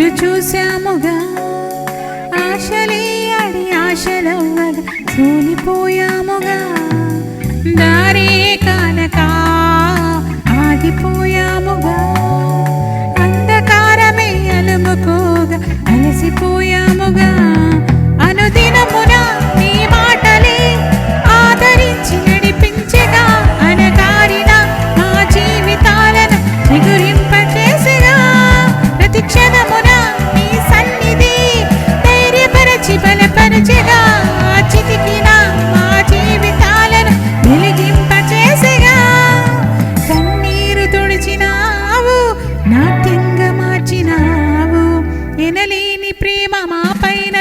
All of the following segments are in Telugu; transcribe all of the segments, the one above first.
ఎదురు చూశాముగా. ఆశలే అడి ఆశలవ్వగా. సోలిపోయా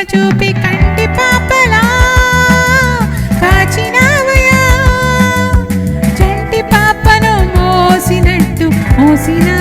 చూపి కంటి పాపలా కాచినావయా పాపను మోసినట్టు మోసినా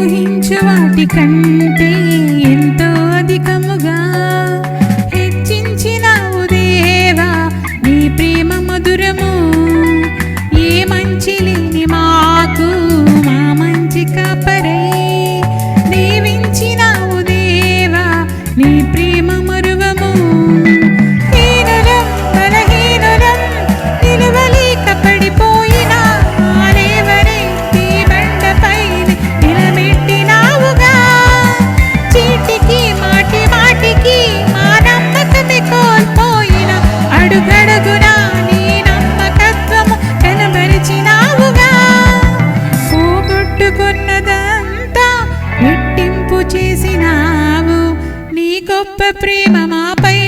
ఊహించు వాటి కంటే గొప్ప ప్రేమ మాపై